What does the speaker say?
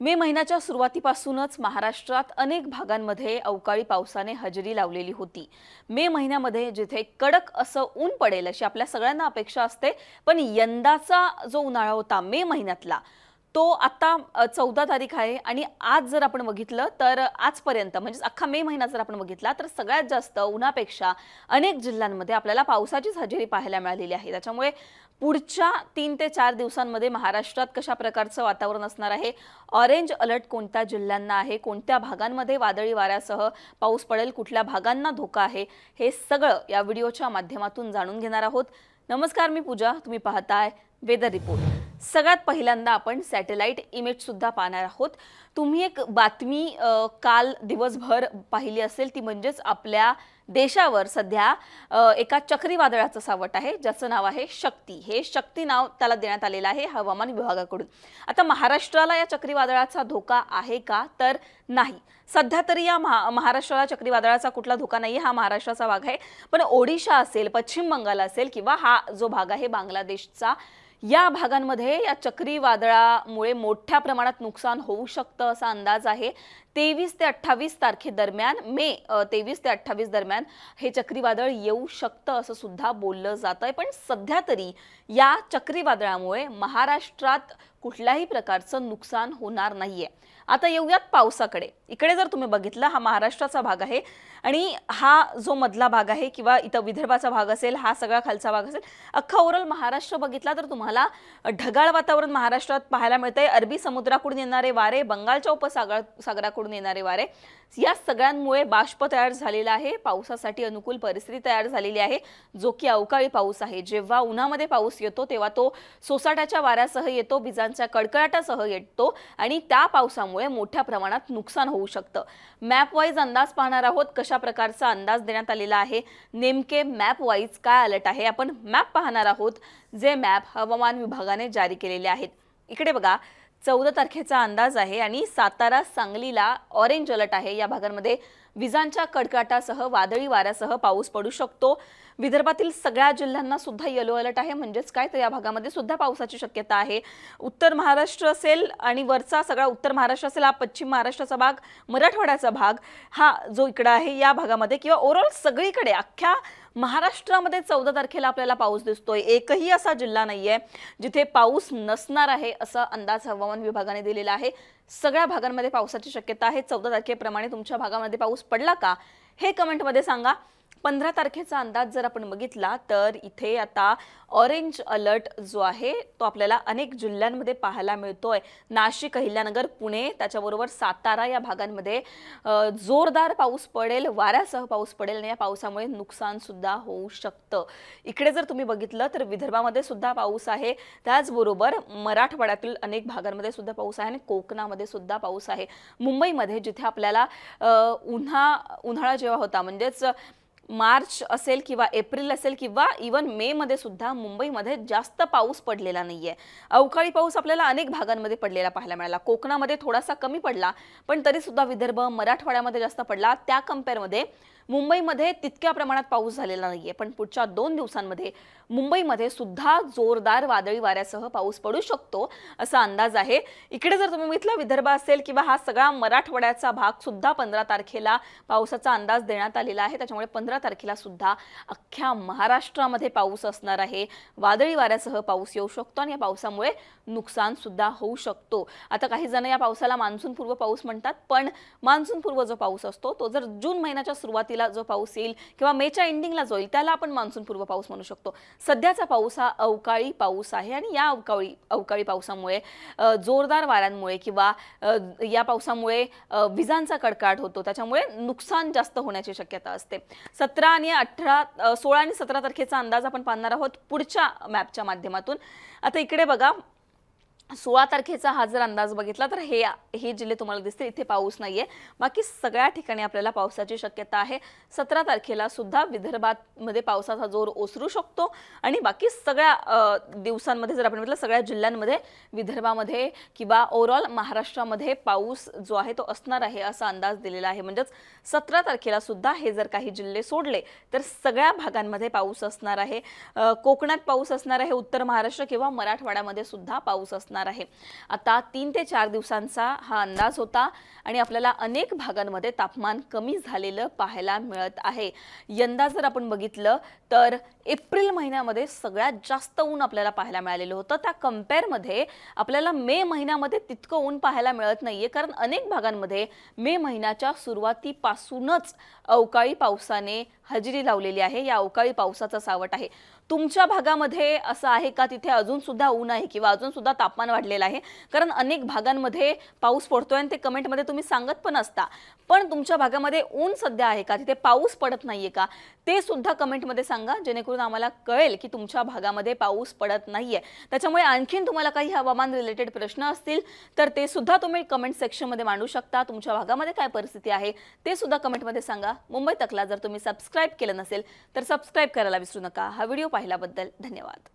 मे महिन्याच्या सुरुवातीपासूनच महाराष्ट्रात अनेक भागांमध्ये अवकाळी पावसाने हजेरी लावलेली होती. मे महिन्यामध्ये जिथे कडक असं ऊन पडेल अशी आपल्या सगळ्यांना अपेक्षा असते पण यंदाचा जो उन्हाळा होता मे महिन्यातला तो आता चौदा तारीख आहे आणि आज जर आपण बघितलं तर आजपर्यंत म्हणजे अख्खा मे महिना जर आपण बघितला तर सगळ्यात जास्त उन्हापेक्षा अनेक जिल्ह्यांमध्ये आपल्याला पावसाचीच हजेरी पाहायला मिळालेली आहे. त्याच्यामुळे पुढच्या तीन ते चार दिवसांमध्ये महाराष्ट्रात कशा प्रकारचं वातावरण असणार आहे? ऑरेंज अलर्ट कोणत्या जिल्ह्यांना आहे? कोणत्या भागांमध्ये वादळी वाऱ्यासह पाऊस पडेल? कुठल्या भागांना धोका आहे? हे सगळं या व्हिडिओच्या माध्यमातून जाणून घेणार आहोत. नमस्कार मी पूजा. तुम्ही पाहताय वेदर रिपोर्ट. सगळ्यात पहिल्यांदा आपण सॅटेलाइट इमेज सुद्धा पाहणार आहोत. तुम्ही एक बातमी काल दिवसभर पाहिली असेल ती म्हणजेच आपल्या देशावर सध्या एका चक्रीवादळाचं सावट आहे ज्याचं नाव आहे शक्ती. हे शक्ती नाव त्याला देण्यात आलेलं आहे हवामान विभागाकडून. आता महाराष्ट्राला या चक्रीवादळाचा धोका आहे का? तर नाही. सध्या तरी या महा महाराष्ट्राला चक्रीवादळाचा कुठला धोका नाही हा महाराष्ट्राचा भाग आहे. पण ओडिशा असेल पश्चिम बंगाल असेल किंवा हा जो भाग आहे बांगलादेशचा या भागांमध्ये या चक्रीवादळामुळे मोठ्या प्रमाणात नुकसान होऊ शकतं असा अंदाज आहे. तेवीस ते अठ्ठावीस तारखेदरम्यान मे तेवीस ते अठ्ठावीस दरम्यान हे चक्रीवादळ येऊ शकतं असं सुद्धा बोललं जात आहे पण सध्या तरी या चक्रीवादळामुळे महाराष्ट्रात कुठल्याही प्रकारचं नुकसान होणार नाहीये. आता येऊयात पावसाकडे. इकडे जर तुम्ही बघितलं हा महाराष्ट्राचा भाग आहे आणि हा जो मधला भाग आहे किंवा इथं विदर्भाचा भाग असेल हा सगळा खालचा भाग असेल अख्खा ओव्हरऑल महाराष्ट्र बघितला तर तुम्हाला ढगाळ वातावरण महाराष्ट्रात पाहायला मिळतंय. अरबी समुद्राकडून येणारे वारे बंगालच्या उपसागर सागराकडून येणारे वारे. या सगळ्यांमुळे बाष्प तयार झालेला आहे. पावसासाठी अनुकूल परिस्थिती तयार झालेली आहे. जो की अवकाळी पाऊस आहे. जेव्हा उन्हामध्ये पाऊस येतो तेव्हा तो सोसाट्याच्या वाऱ्यासह येतो विजांच्या कडकडाटासह येतो आणि त्या पावसामुळे मोठ्या प्रमाणात नुकसान होऊ शकतं. मॅप वाईज अंदाज पाहणार आहोत कशा प्रकारचा अंदाज देण्यात आलेला आहे. नेमके मॅप वाईज काय अलर्ट आहे? आपण मॅप पाहणार आहोत जे मॅप हवामान विभागाने जारी केलेले आहेत. इकडे बघा. चौदा तारखेचा अंदाज आहे आणि सातारा सांगलीला ऑरेंज अलर्ट आहे. या भागांमध्ये विजांच्या कडकडाटासह वादळी वाऱ्यासह पाऊस पडू शकतो. विदर्भातील सगळ्या जिल्ह्यांना सुद्धा येलो अलर्ट आहे. म्हणजेच काय तर या भागामध्ये सुद्धा पावसाची शक्यता आहे. उत्तर महाराष्ट्र असेल आणि वरचा सगळा उत्तर महाराष्ट्र असेल हा पश्चिम महाराष्ट्राचा भाग मराठवाड्याचा भाग हा जो इकडं आहे या भागामध्ये किंवा ओव्हरऑल सगळीकडे अख्ख्या महाराष्ट्रामध्ये चौदा तारखेला आपल्याला पाऊस दिसतोय. एकही असा जिल्हा नाहीये जिथे पाऊस नसणार आहे असा अंदाज हवामान विभागाने दिलेला आहे. सगळ्या भागांमध्ये पावसाची शक्यता आहे. चौदा तारखेप्रमाणे तुमच्या भागामध्ये पाऊस पडला का? हे कमेंटमध्ये सांगा. पंधरा तारखेचा अंदाज जर आपण बघितला तर इथे आता ऑरेंज अलर्ट जो आहे तो आपल्याला अनेक जिल्ह्यांमध्ये पाहायला मिळतोय. नाशिक अहिल्यानगर पुणे त्याच्याबरोबर सातारा या भागांमध्ये जोरदार पाऊस पडेल वाऱ्यासह पाऊस पडेल आणि या पावसामुळे नुकसान सुद्धा होऊ शकतं. इकडे जर तुम्ही बघितलं तर विदर्भामध्ये सुद्धा पाऊस आहे. त्याचबरोबर मराठवाड्यातील अनेक भागांमध्ये सुद्धा पाऊस आहे आणि कोकणामध्ये सुद्धा पाऊस आहे. मुंबईमध्ये जिथे आपल्याला उन्हा उन्हाळा जेव्हा होता म्हणजेच मार्च असेल किंवा एप्रिल असेल किंवा इवन मे मध्ये सुद्धा मुंबईमध्ये जास्त पाऊस पडलेला नाहीये. अवकाळी पाऊस आपल्याला अनेक भागांमध्ये पडलेला पाहायला मिळाला. कोकणामध्ये थोडासा कमी पडला पण तरी सुद्धा विदर्भ मराठवाड्यामध्ये जास्त पडला. त्या कम्पेअरमध्ये मुंबईमध्ये तितक्या प्रमाणात पाऊस झालेला नाहीये पण पुढच्या दोन दिवसांमध्ये मुंबईमध्ये सुद्धा जोरदार वादळी वाऱ्यासह पाऊस पडू शकतो असा अंदाज आहे. इकडे जर तुम्ही बघितलं विदर्भ असेल किंवा हा सगळा मराठवाड्याचा भाग सुद्धा पंधरा तारखेला पावसाचा अंदाज देण्यात आलेला आहे. त्याच्यामुळे पंधरा तारखेला सुद्धा अख्ख्या महाराष्ट्रामध्ये पाऊस असणार आहे. वादळी वाऱ्यासह पाऊस येऊ शकतो आणि या पावसामुळे नुकसान सुद्धा होऊ शकतो. आता काही जण या पावसाला मान्सून पूर्व पाऊस म्हणतात पण मान्सून पूर्व जो पाऊस असतो तो जर जून महिन्याच्या सुरुवातीला जो पाऊस येईल किंवा मेच्या एंडिंगला जो येईल त्याला आपण मान्सून पूर्व पाऊस म्हणू शकतो. सध्याचा पाऊस हा अवकाळी पाऊस आहे आणि या अवकाळी अवकाळी पावसामुळे जोरदार वाऱ्यांमुळे किंवा या पावसामुळे विजांचा कडकाट होतो. त्याच्यामुळे नुकसान जास्त होण्याची शक्यता असते. सतरा आणि अठरा सोळा आणि सतरा तारखेचा अंदाज आपण पाहणार आहोत पुढच्या मॅपच्या माध्यमातून. आता इकडे बघा सोळा तारखेचा हा जर अंदाज बघितला तर हे हे जिल्हे तुम्हाला दिसतील. इथे पाऊस नाहीये. बाकी सगळ्या ठिकाणी आपल्याला पावसाची शक्यता आहे. सतरा तारखेला सुद्धा विदर्भात मध्ये पावसाचा जोर ओसरू शकतो. आणि बाकी सगळ्या दिवसांमध्ये जर आपण म्हटलं सगळ्या जिल्ह्यांमध्ये विदर्भामध्ये किंवा ओव्हरऑल महाराष्ट्रामध्ये पाऊस जो आहे तो असणार आहे असा अंदाज दिलेला आहे. म्हणजेच सतरा तारखेला सुद्धा हे जर काही जिल्हे सोडले तर सगळ्या भागांमध्ये पाऊस असणार आहे. कोकणात पाऊस असणार आहे उत्तर महाराष्ट्र किंवा मराठवाड्यामध्ये सुद्धा पाऊस असणार असणार आहे. आता तीन ते चार दिवसांचा हा अंदाज होता आणि आपल्याला अनेक भागांमध्ये तापमान कमी झालेलं पाहायला मिळत आहे. यंदा जर आपण बघितलं तर एप्रिल महिन्यामध्ये सगळ्यात जास्त ऊन आपल्याला पाहायला मिळालेलं होतं. त्या कम्पेअरमध्ये आपल्याला मे महिन्यामध्ये तितकं ऊन पाहायला मिळत नाहीये. कारण अनेक भागांमध्ये मे महिन्याच्या सुरुवातीपासूनच अवकाळी पावसाने हजेरी लावलेली आहे. या अवकाळी पावसाचा सावट आहे. तुमच्या भागामध्ये असं आहे का? तिथे अजून सुद्धा ऊन आहे किंवा अजून सुद्धा तापमान वाढलेलं आहे? कारण अनेक भागांमध्ये पाऊस पडतोय आणि ते कमेंटमध्ये तुम्ही सांगत पण असता. पण तुमच्या भागामध्ये ऊन सध्या आहे का? तिथे पाऊस पडत नाहीये का? ते सुद्धा कमेंटमध्ये सांगा. जेणेकरून आम्हाला कळेल की तुमच्या भागामध्ये पाऊस पडत नाहीये. त्याच्यामुळे आणखीन तुम्हाला काही हवामान रिलेटेड प्रश्न असतील तर ते सुद्धा तुम्ही कमेंट सेक्शनमध्ये मांडू शकता. तुमच्या भागामध्ये काय परिस्थिती आहे ते सुद्धा कमेंटमध्ये सांगा. मुंबई तकला जर तुम्ही सबस्क्राईब सबस्क्राईब केलं नसेल तर सबस्क्राईब करायला विसरू नका. हा व्हिडिओ पाहिल्याबद्दल धन्यवाद.